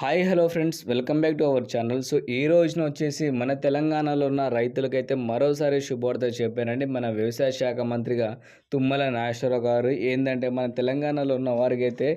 Hi hello friends welcome back to our channel so ఈ రోజున వచ్చేసి మన తెలంగాణలో ఉన్న రైతులకైతే మరోసారి శుభవార్త చెప్పానండి. మన వ్యవసాయ శాఖ మంత్రిగా తుమ్మల నాగేశ్వరరావు గారు ఏంటంటే మన తెలంగాణలో ఉన్న వారికి అయితే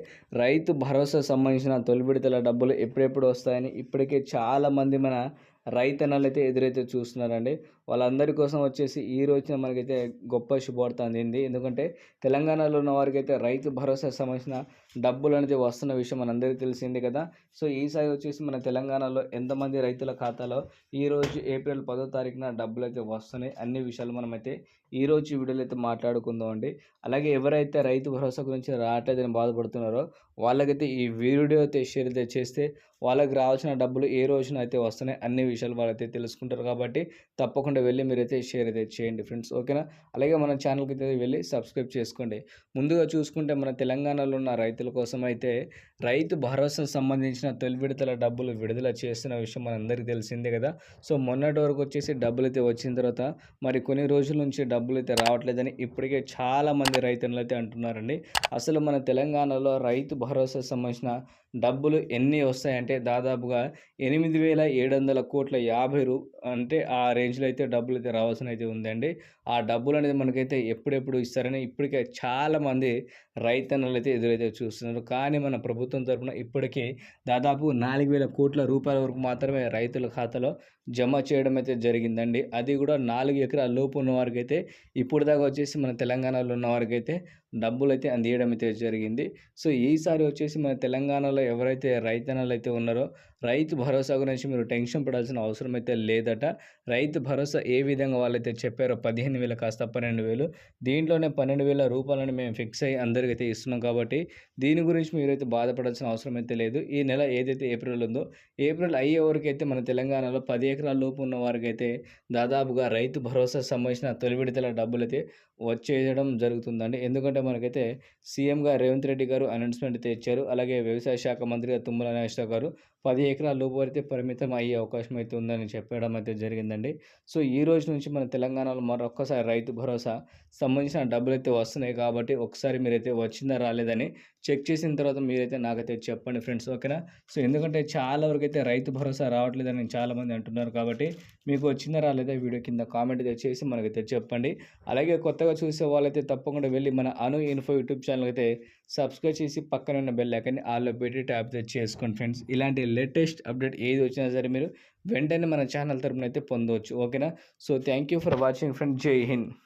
రైతు భరోసా సంబంధించిన తొలి విడతల డబ్బులు ఎప్పుడెప్పుడు వస్తాయని ఇప్పటికే చాలామంది మన రైతన్నలు అయితే ఎదురైతే చూస్తున్నారండి. వాళ్ళందరి కోసం వచ్చేసి ఈ రోజున మనకైతే గొప్ప శుభవార్త అందింది. ఎందుకంటే తెలంగాణలో ఉన్న వారికి అయితే రైతు భరోసా సంబంధించిన డబ్బులు అనేది వస్తున్న విషయం మనందరికీ తెలిసిందే కదా. సో ఈసారి వచ్చేసి మన తెలంగాణలో ఎంతమంది రైతుల ఖాతాలో ఈ రోజు ఏప్రిల్ పదో తారీఖున డబ్బులు అయితే వస్తున్నాయి అన్ని విషయాలు మనమైతే ఈ రోజు వీడియోలో అయితే మాట్లాడుకుందాం అండి అలాగే ఎవరైతే రైతు భరోసా గురించి రావట్లేదని బాధపడుతున్నారో వాళ్ళకైతే ఈ వీడియో అయితే షేర్ అయితే చేస్తే వాళ్ళకి రావాల్సిన డబ్బులు ఏ రోజున అయితే వస్తున్నాయి అన్ని విషయాలు వాళ్ళైతే తెలుసుకుంటారు కాబట్టి తప్పకుండా వెళ్ళి మీరైతే షేర్ అయితే చేయండి ఫ్రెండ్స్ ఓకేనా? అలాగే మన ఛానల్కి అయితే వెళ్ళి సబ్స్క్రైబ్ చేసుకోండి. ముందుగా చూసుకుంటే మన తెలంగాణలో ఉన్న రైతుల కోసం అయితే రైతు భరోసా సంబంధించిన తొలి విడతల డబ్బులు విడుదల చేస్తున్న విషయం మనందరికీ తెలిసిందే కదా. సో మొన్నటి వరకు వచ్చేసి డబ్బులు అయితే వచ్చిన తర్వాత మరి కొన్ని రోజుల నుంచి డబ్బులు అయితే రావట్లేదని ఇప్పటికే చాలామంది రైతులు అయితే అంటున్నారండి. అసలు మన తెలంగాణలో రైతు భరోసా సంబంధించిన డబ్బులు ఎన్ని వస్తాయంటే దాదాపుగా ఎనిమిది వేల ఏడు వందల కోట్ల యాభై రూ అంటే ఆ రేంజ్లో అయితే డబ్బులు అయితే రావాల్సిన అయితే ఉందండి. ఆ డబ్బులు అనేది మనకైతే ఎప్పుడెప్పుడు ఇస్తారని ఇప్పటికే చాలామంది రైతన్నలు అయితే ఎదురైతే చూస్తున్నారు. కానీ మన ప్రభుత్వం తరఫున ఇప్పటికే దాదాపు నాలుగు వేల కోట్ల రూపాయల వరకు మాత్రమే రైతుల ఖాతాలో జమ చేయడం అయితే జరిగిందండి. అది కూడా నాలుగు ఎకరాల లోపు ఉన్న వారికైతే ఇప్పుడు దాకా వచ్చేసి మన తెలంగాణలో ఉన్న వారికైతే డబ్బులు అయితే అందియడం అయితే జరిగింది. సో ఈసారి వచ్చేసి మన తెలంగాణలో ఎవరైతే రైతన్నలు అయితే ఉన్నారో రైతు భరోసా గురించి మీరు టెన్షన్ పడాల్సిన అవసరం అయితే లేదట. రైతు భరోసా ఏ విధంగా వాళ్ళైతే చెప్పారో పదిహేను వేలు కాస్త పన్నెండు వేలు. దీంట్లోనే పన్నెండు వేల రూపాయలను మేము ఫిక్స్ అయ్యి అందరికైతే ఇస్తున్నాం కాబట్టి దీని గురించి మీరైతే బాధపడాల్సిన అవసరం అయితే లేదు. ఈ నెల ఏదైతే ఏప్రిల్ ఉందో ఏప్రిల్ అయ్యే వరకు అయితే మన తెలంగాణలో పది ఎకరాల లోపు ఉన్న వారికి అయితే దాదాపుగా రైతు భరోసా సంబంధించిన తొలి విడతల డబ్బులు అయితే వచ్చేయడం జరుగుతుందండి. ఎందుకంటే మనకైతే సీఎంగా రేవంత్ రెడ్డి గారు అనౌన్స్మెంట్ అయితే ఇచ్చారు. అలాగే వ్యవసాయ శాఖ మంత్రిగా తుమ్మల నాగేశ్వర గారు పది ఎకరాల లోపు అయితే పరిమితం అయ్యే అవకాశం అయితే ఉందని చెప్పడం అయితే జరిగిందండి. సో ఈ రోజు నుంచి మన తెలంగాణలో మరొక్కసారి రైతు భరోసా సంబంధించిన డబ్బులు అయితే వస్తున్నాయి కాబట్టి ఒకసారి మీరైతే వచ్చిందా రాలేదని చెక్ చేసిన తర్వాత మీరైతే నాకైతే చెప్పండి ఫ్రెండ్స్ ఓకేనా? సో ఎందుకంటే చాలా వరకు అయితే రైతు భరోసా రావట్లేదని చాలామంది అంటున్నారు కాబట్టి మీకు వచ్చిందా రాలేదా వీడియో కింద కామెంట్ చేసి మనకైతే చెప్పండి. అలాగే కొత్తగా చూసే వాళ్ళైతే తప్పకుండా వెళ్ళి మన అను ఇన్ఫో యూట్యూబ్ ఛానల్ అయితే సబ్స్క్రైబ్ చేసి పక్కన ఉన్న బెల్ ఐకాన్ని ఆల్లో పెట్టి ట్యాప్ చేసుకోండి ఫ్రెండ్స్. ఇలాంటి లేటెస్ట్ అప్డేట్ ఏది వచ్చినా సరే మీరు వెంటనే మన ఛానల్ తరపున అయితే పొందవచ్చు. ఓకేనా? So thank you for watching friend. జై హింద్.